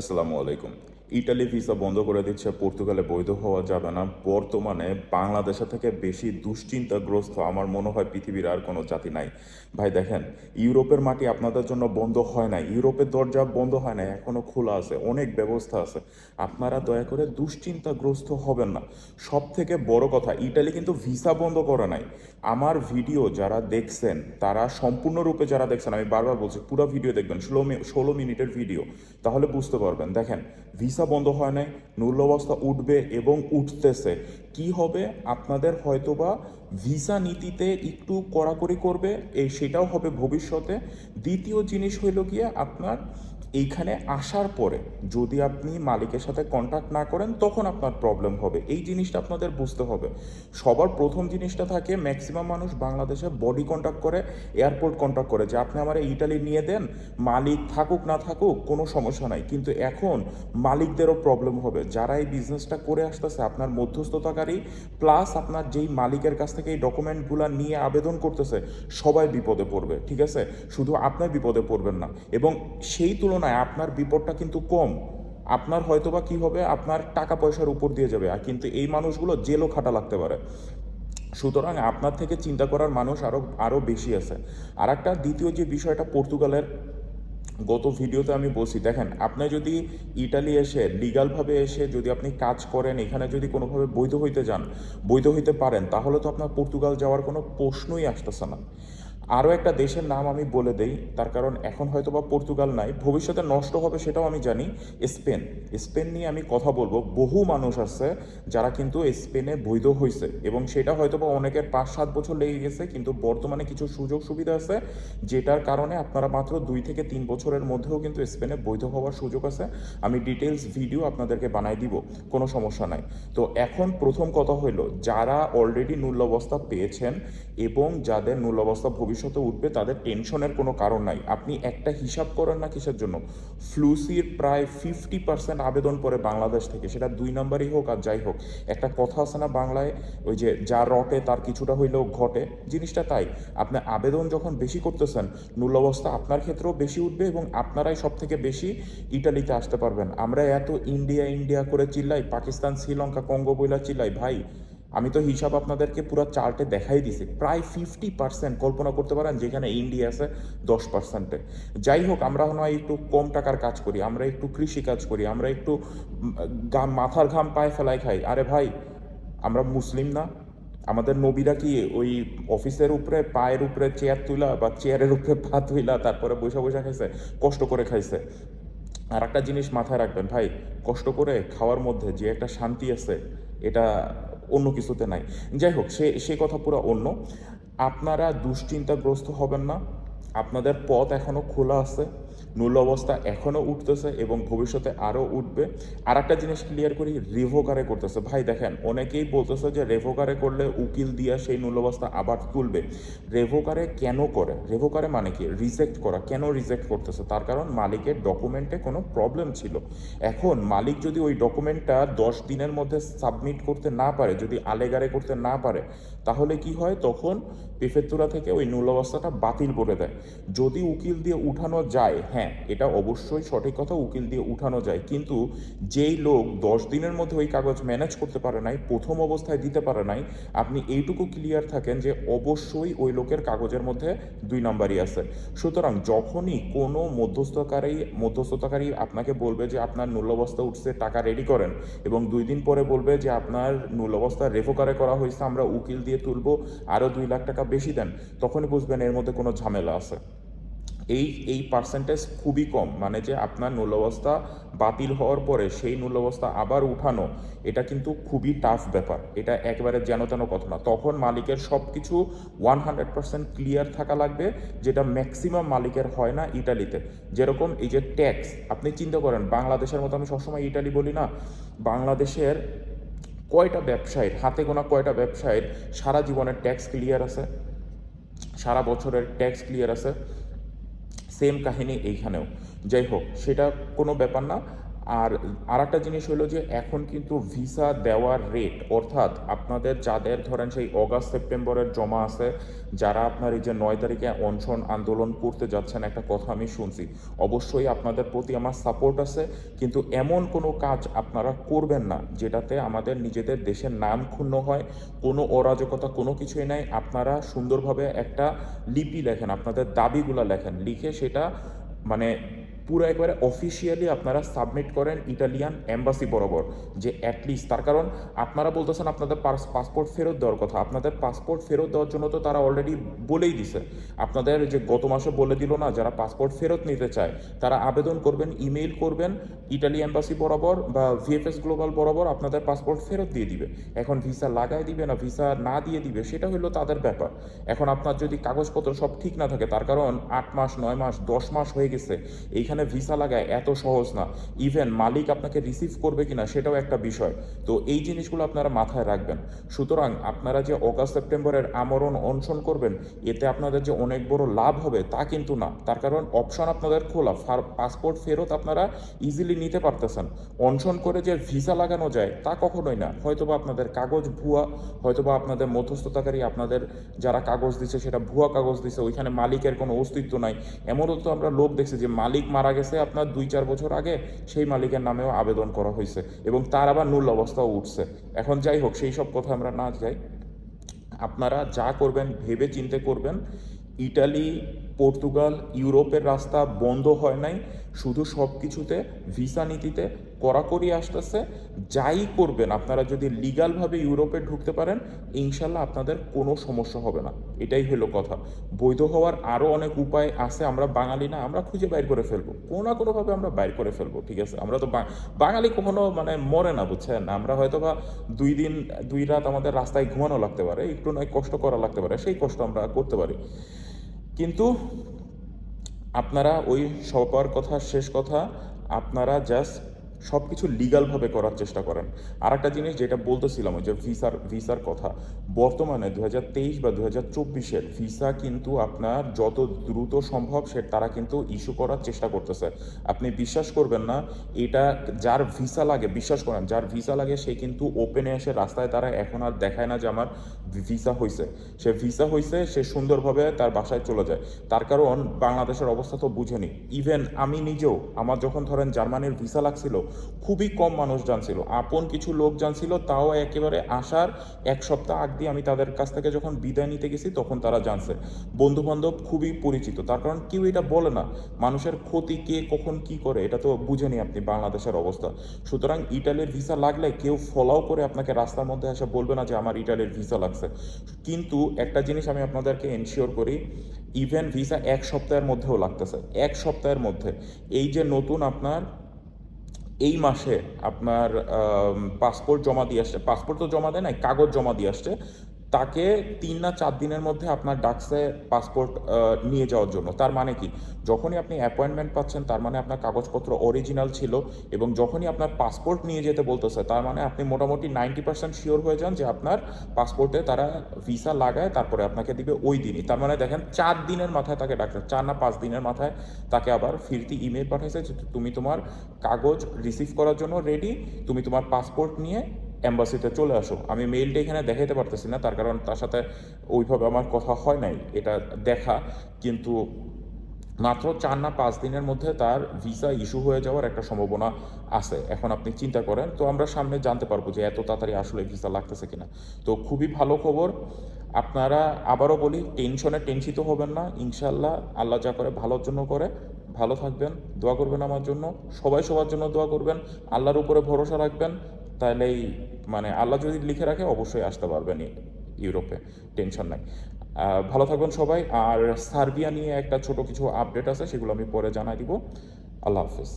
আসসালামু আলাইকুম। Italy visa বন্ধ করে দিচ্ছে, পর্তুগালে বৈধ হওয়া যাবে না। বর্তমানে বাংলাদেশে থেকে বেশি দুশ্চিন্তাগ্রস্ত আমার মনে হয় পৃথিবীর আর কোনো জাতি নাই। ভাই, দেখেন, ইউরোপের মাটি আপনাদের জন্য বন্ধ হয় না ইউরোপের দরজা বন্ধ হয় না এখনও খোলা আছে, অনেক ব্যবস্থা আছে। আপনারা দয়া করে দুশ্চিন্তাগ্রস্ত হবেন না। সব থেকে বড় কথা, ইটালি কিন্তু ভিসা বন্ধ করে নাই। আমার ভিডিও যারা দেখছেন, তারা সম্পূর্ণরূপে যারা দেখছেন, আমি বারবার বলছি, পুরো ভিডিও দেখবেন, ষোলো ষোলো মিনিটের ভিডিও। তাহলে বুঝতে পারবেন। দেখেন, ভিসা বন্ধ হয় নাই নূল্যবস্থা উঠবে এবং উঠতেছে। কি হবে? আপনাদের হয়তোবা ভিসা নীতিতে একটু কড়াকড়ি করবে, এই সেটাও হবে ভবিষ্যতে। দ্বিতীয় জিনিস হইল গিয়ে আপনার এইখানে আসার পরে যদি আপনি মালিকের সাথে কন্ট্যাক্ট না করেন, তখন আপনার প্রবলেম হবে। এই জিনিসটা আপনাদের বুঝতে হবে। সবার প্রথম জিনিসটা থাকে ম্যাক্সিমাম মানুষ বাংলাদেশে বডি কন্ট্যাক্ট করে এয়ারপোর্ট কন্ট্যাক্ট করে যে, আপনি আমার ইটালি নিয়ে দেন, মালিক থাকুক, না থাকুক, কোনো সমস্যা নাই। কিন্তু এখন মালিকদেরও প্রবলেম হবে। যারা এই বিজনেসটা করে আসতেছে, আপনার মধ্যস্থতাকারী প্লাস আপনার যেই মালিকের কাছ থেকে এই ডকুমেন্টগুলো নিয়ে আবেদন করতেছে, সবাই বিপদে পড়বে, ঠিক আছে? শুধু আপনার বিপদে পড়বেন না। এবং সেই তুলনায় আপনার বিপদটা কিন্তু কম। আপনার হয়তোবা কি হবে, আপনার টাকা পয়সার উপর দিয়ে যাবে, আর কিন্তু এই মানুষগুলো জেলও খাটা লাগতে পারে। সুতরাং আপনার থেকে চিন্তা করার মানুষ আরও আরও বেশি আছে। আর একটা দ্বিতীয় যে বিষয়টা পর্তুগালের, গত ভিডিওতে আমি বলছি, দেখেন, আপনি যদি ইটালি এসে, লিগালভাবে এসে যদি আপনি কাজ করেন, এখানে যদি কোনোভাবে বৈধ হইতে যান, বৈধ হইতে পারেন, তাহলে তো আপনার পর্তুগাল যাওয়ার কোনো প্রশ্নই আসতেছে না। আরও একটা দেশের নাম আমি বলে দেই, তার কারণ এখন হয়তো বা পর্তুগাল নাই, ভবিষ্যতে নষ্ট হবে সেটাও আমি জানি, স্পেন। স্পেন নিয়ে আমি কথা বলব, বহু মানুষ আছে যারা কিন্তু স্পেনে বৈধ হয়েছে এবং সেটা হয়তো বা অনেকের পাঁচ সাত বছর লেগে গেছে, কিন্তু বর্তমানে কিছু সুযোগ সুবিধা আছে, যেটার কারণে আপনারা মাত্র দুই থেকে তিন বছরের মধ্যেও কিন্তু স্পেনে বৈধ হওয়ার সুযোগ আছে। আমি ডিটেলস ভিডিও আপনাদেরকে বানাই দিব, কোনো সমস্যা নাই। তো এখন প্রথম কথা হইল, যারা অলরেডি মূল্যাবস্থা পেয়েছেন এবং যাদের মূল্যাবস্থা ভবিষ্যতে উঠবে, তাদের টেনশনের কোনো কারণ নাই। আপনি একটা হিসাব করেন না কিসের জন্য? ফ্লুসির প্রায় ফিফটি পার্সেন্ট আবেদন পড়ে বাংলাদেশ থেকে। সেটা দুই নম্বরই হোক আর যাই হোক, একটা কথা আছে না বাংলায়, ওই যে যা রটে তার কিছুটা হইলেও ঘটে। জিনিসটা তাই, আপনি আবেদন যখন বেশি করতেছেন মূল্যাবস্থা আপনার ক্ষেত্রেও বেশি উঠবে এবং আপনারাই সব থেকে বেশি ইটালিতে আসতে পারবেন। আমরা এত ইন্ডিয়া ইন্ডিয়া করে চিল্লাই, পাকিস্তান, শ্রীলঙ্কা, কঙ্গো বইলা চিল্লাই, ভাই আমি তো হিসাব আপনাদেরকে পুরো চার্টে দেখাই দিছি। প্রায় ফিফটি পার্সেন্ট কল্পনা করতে পারেন যেখানে ইন্ডিয়া আছে দশ পার্সেন্টে যাই হোক, আমরা নয় একটু কম টাকার কাজ করি, আমরা একটু কৃষি কাজ করি, আমরা একটু মাথার ঘাম পায়ে ফেলাই খাই। আরে ভাই, আমরা মুসলিম না। আমাদের নবীরা কি ওই অফিসের উপরে পায়ের উপরে চেয়ার তুলা বা চেয়ারের উপরে পা তুইলা তারপরে বৈশা বৈশা খাইছে, কষ্ট করে খাইছে? আর একটা জিনিস মাথায় রাখবেন ভাই, কষ্ট করে খাওয়ার মধ্যে যে একটা শান্তি আছে, এটা অন্য কিছুতে নাই। যাই হোক সে সে কথা পুরো অন্য। আপনারা দুশ্চিন্তাগ্রস্ত হবেন না। আপনাদের পথ এখনও খোলা আছে। মূল অবস্থা এখনও উঠতেছে এবং ভবিষ্যতে আরও উঠবে। আর একটা জিনিস ক্লিয়ার করি রেভোকারে করতেছে। ভাই, দেখেন, অনেকেই বলতেছে যে রেভোকারে করলে উকিল দিয়া সেই মূল অবস্থা আবার তুলবে। রেভোকারে কেন করে? রেভোকারে মানে কি? রিজেক্ট করা। কেন রিজেক্ট করতেছে? তার কারণ মালিকের ডকুমেন্টে কোনো প্রবলেম ছিল। এখন মালিক যদি ওই ডকুমেন্টটা দশ দিনের মধ্যে সাবমিট করতে না পারে, যদি আলেগারে করতে না পারে, তাহলে কি হয়? তখন প্রিফেক্টুরা থেকে ওই মূল অবস্থাটা বাতিল করে দেয়। যদি উকিল দিয়ে উঠানো যায় হ্যাঁ এটা অবশ্যই সঠিক কথা, উকিল দিয়ে উঠানো যায়। কিন্তু যেই লোক দশ দিনের মধ্যে ওই কাগজ ম্যানেজ করতে পারে নাই, প্রথম অবস্থায় দিতে পারে নাই, আপনি এইটুকু ক্লিয়ার থাকেন যে অবশ্যই ওই লোকের কাগজের মধ্যে দুই নাম্বারই আছে। সুতরাং যখনই কোনো মধ্যস্থকারী, মধ্যস্থতাকারী আপনাকে বলবে যে আপনার মূল্যবস্থা উঠছে, টাকা রেডি করেন এবং দুই দিন পরে বলবে যে আপনার মূল্যবস্থা রেফোকারে করা হয়েছে, আমরা উকিল দিয়ে তুলবো, আরও দুই লাখ টাকা বেশি দেন, তখনই বুঝবেন এর মধ্যে কোনো ঝামেলা আছে। এই এই পার্সেন্টেজ খুবই কম। মানে যে আপনার মূল্যাবস্থা বাতিল হওয়ার পরে সেই মূল্যাবস্থা আবার উঠানো, এটা কিন্তু খুবই টাফ ব্যাপার। এটা একবারে যেন তেন কথা না। তখন মালিকের সব কিছু ওয়ান হান্ড্রেড পার্সেন্ট ক্লিয়ার থাকা লাগবে, যেটা ম্যাক্সিমাম মালিকের হয় না ইটালিতে। যেরকম এই যে ট্যাক্স আপনি চিন্তা করেন, বাংলাদেশের মতো আমি সবসময় ইটালি বলি না, বাংলাদেশের কয়টা ব্যবসায়ীর, হাতে গোনা কয়টা ব্যবসায়ীর সারা জীবনের ট্যাক্স ক্লিয়ার আছে? সারা বছরের ট্যাক্স ক্লিয়ার আছে? সেম কাহিনী এইখানেও। যাই হোক সেটা কোনো ব্যাপার না। আর আরেকটা জিনিস হলো যে এখন কিন্তু ভিসা দেওয়ার রেট অর্থাৎ আপনাদের যাদের ধরেন সেই অগাস্ট, সেপ্টেম্বরের জমা আছে, যারা আপনার এই যে নয় তারিখে অনশন আন্দোলন করতে যাচ্ছেন, একটা কথা আমি শুনছি। অবশ্যই আপনাদের প্রতি আমার সাপোর্ট আছে, কিন্তু এমন কোনো কাজ আপনারা করবেন না, যেটাতে আমাদের নিজেদের দেশের নাম ক্ষুণ্ণ হয়, কোনো অরাজকতা, কোনো কিছুই নাই। আপনারা সুন্দরভাবে একটা লিপি লেখেন, আপনাদের দাবিগুলো লেখেন, লিখে সেটা মানে পুরো একবারে অফিসিয়ালি আপনারা সাবমিট করেন ইটালিয়ান এম্বাসি বরাবর, যে অ্যাটলিস্ট তার কারণ আপনারা বলতেছেন আপনাদের পাসপোর্ট ফেরত দেওয়ার কথা, আপনাদের পাসপোর্ট ফেরত দেওয়ার জন্য তো তারা অলরেডি বলেই দিছে। আপনাদের যে গত মাসে বলে দিল না, যারা পাসপোর্ট ফেরত নিতে চায়, তারা আবেদন করবেন ইমেইল করবেন ইটালি এম্বাসি বরাবর বা ভিএফএস গ্লোবাল বরাবর আপনাদের পাসপোর্ট ফেরত দিয়ে দিবে। এখন ভিসা লাগাই দিবে না ভিসা না দিয়ে দিবে, সেটা হলো তাদের ব্যাপার। এখন আপনার যদি কাগজপত্র সব ঠিক না থাকে, তার কারণ আট মাস, নয় মাস, দশ মাস হয়ে গেছে, এইখানে ভিসা লাগায় এত সহজ না। ইভেন মালিক আপনাকে রিসিভ করবে কিনা সেটাও একটা বিষয়। তো এই জিনিসগুলো আপনারা মাথায় রাখবেন। সুতরাং আপনারা যে অগাস্ট সেপ্টেম্বরের আমরণ অনশন করবেন, এতে আপনাদের যে অনেক বড় লাভ হবে তা কিন্তু না। তার কারণ অপশন আপনাদের খোলা। পাসপোর্ট ফেরত আপনারা ইজিলি নিতে পারতেছেন। অনশন করে যে ভিসা লাগানো যায়, তা কখনোই না। হয়তোবা আপনাদের কাগজ ভুয়া, হয়তোবা আপনাদের মধ্যস্থতাকারী আপনাদের যারা কাগজ দিছে সেটা ভুয়া কাগজ দিছে, ওইখানে মালিকের কোনো অস্তিত্ব নাই। এমনও তো আমরা লোক দেখছি যে মালিক মারা গেছে আপনার দুই চার বছর আগে, সেই মালিকের নামেও আবেদন করা হয়েছে এবং তার আবার নূল অবস্থাও উঠছে। এখন যাই হোক, সেই সব কথা আমরা না যাই। আপনারা যা করবেন, ভেবে চিন্তে করবেন। ইটালি, পর্তুগাল, ইউরোপের রাস্তা বন্ধ হয় নাই। শুধু সব কিছুতে ভিসা নীতিতে কড়াকড়ি আসতেছে, যাই করবেন, আপনারা যদি লিগালভাবে ইউরোপে ঢুকতে পারেন, ইনশাল্লাহ আপনাদের কোনো সমস্যা হবে না। এটাই হলো কথা। বৈধ হওয়ার আরও অনেক উপায় আছে, আমরা বাঙালি না, আমরা খুঁজে বাইর করে ফেলব। কোনো না কোনোভাবে আমরা বাইর করে ফেলব, ঠিক আছে? আমরা তো বাঙালি কখনো মানে মরে না, বুঝছেন? আমরা হয়তো বা দুই দিন, দুই রাত আমাদের রাস্তায় ঘুমানো লাগতে পারে, একটু নয় কষ্ট করা লাগতে পারে, সেই কষ্ট আমরা করতে পারি। কিন্তু আপনারা ওই সবার কথা, শেষ কথা, আপনারা জাস্ট সব কিছু লিগালভাবে করার চেষ্টা করেন। আর একটা জিনিস যেটা বলতেছিলাম যে ভিসার ভিসার কথা, বর্তমানে দু হাজার তেইশ বা দু হাজার চব্বিশের ভিসা কিন্তু আপনার যত দ্রুত সম্ভব সে, তারা কিন্তু ইস্যু করার চেষ্টা করতেছে। আপনি বিশ্বাস করবেন না, এটা যার ভিসা লাগে, বিশ্বাস করেন, যার ভিসা লাগে সে কিন্তু ওপেনে এসে রাস্তায় তারা এখন আর দেখায় না যে আমার ভিসা হয়েছে সে ভিসা হয়েছে সে সুন্দরভাবে তার বাসায় চলে যায়। তার কারণ বাংলাদেশের অবস্থা তো বুঝেনি। ইভেন আমি নিজেও, আমার যখন ধরেন জার্মানির ভিসা লাগছিল খুবই কম মানুষ জানছিল। আপন কিছু লোক জানছিল, তাও একেবারে আসার এক সপ্তাহ আগ দিয়ে আমি তাদের কাছ থেকে যখন বিদায় নিতে গেছি, তখন তারা জানছে। বন্ধু বান্ধব খুবই পরিচিত, তার কারণ কেউ এটা বলে না। মানুষের ক্ষতি কে, কখন কি করে, এটা তো বুঝেনি আপনি বাংলাদেশের অবস্থা। সুতরাং ইটালির ভিসা লাগলে কেউ ফলাও করে আপনাকে রাস্তার মধ্যে এসে বলবে না যে আমার ইটালির ভিসা লাগছে। কিন্তু একটা জিনিস আমি আপনাদেরকে এনশিওর করি ইভেন ভিসা এক সপ্তাহের মধ্যেও লাগতেছে। এক সপ্তাহের মধ্যে। এই যে নতুন আপনার এই মাসে আপনার পাসপোর্ট জমা দিয়ে আসছে। পাসপোর্ট তো জমা দেয় নাই, কাগজ জমা দিয়ে আসছে। তাকে তিন না চার দিনের মধ্যে আপনার ডাকছে পাসপোর্ট নিয়ে যাওয়ার জন্য। তার মানে কি? যখনই আপনি অ্যাপয়েন্টমেন্ট পাচ্ছেন, তার মানে আপনার কাগজপত্র অরিজিনাল ছিল এবং যখনই আপনার পাসপোর্ট নিয়ে যেতে বলতেছে, তার মানে আপনি মোটামুটি নাইনটি পার্সেন্ট শিওর হয়ে যান যে আপনার পাসপোর্টে তারা ভিসা লাগায়, তারপরে আপনাকে দিবে ওই দিনই। তার মানে দেখেন, চার দিনের মাথায় তাকে ডাকছে, চার না পাঁচ দিনের মাথায় তাকে আবার ফিরতি ইমেল পাঠাইছে তুমি তোমার কাগজ রিসিভ করার জন্য রেডি তুমি তোমার পাসপোর্ট নিয়ে অ্যাম্বাসিতে চলে আসো। আমি মেইলটা এখানে দেখাইতে পারতেছি না, তার কারণ তার সাথে ওইভাবে আমার কথা হয় নাই, এটা দেখা। কিন্তু মাত্র চার না পাঁচ দিনের মধ্যে তার ভিসা ইস্যু হয়ে যাওয়ার একটা সম্ভাবনা আছে। এখন আপনি চিন্তা করেন, তো আমরা সামনে জানতে পারব যে এত তাড়াতাড়ি আসলে ভিসা লাগতেছে কিনা। তো খুবই ভালো খবর। আপনারা আবারও বলি, টেনশনে টেনশিত হবেন না ইনশাল্লাহ আল্লাহ যা করে ভালোর জন্য করে। ভালো থাকবেন, দোয়া করবেন আমার জন্য। সবাই সবার জন্য দোয়া করবেন, আল্লাহর উপরে ভরসা রাখবেন। তাহলেই মানে আল্লাহ যদি লিখে রাখে, অবশ্যই আসতে পারবেন ইউরোপে, টেনশন নাই। ভালো থাকবেন সবাই। আর সার্বিয়া নিয়ে একটা ছোট কিছু আপডেট আছে, সেগুলো আমি পরে জানাই দিব। আল্লাহ হাফিজ।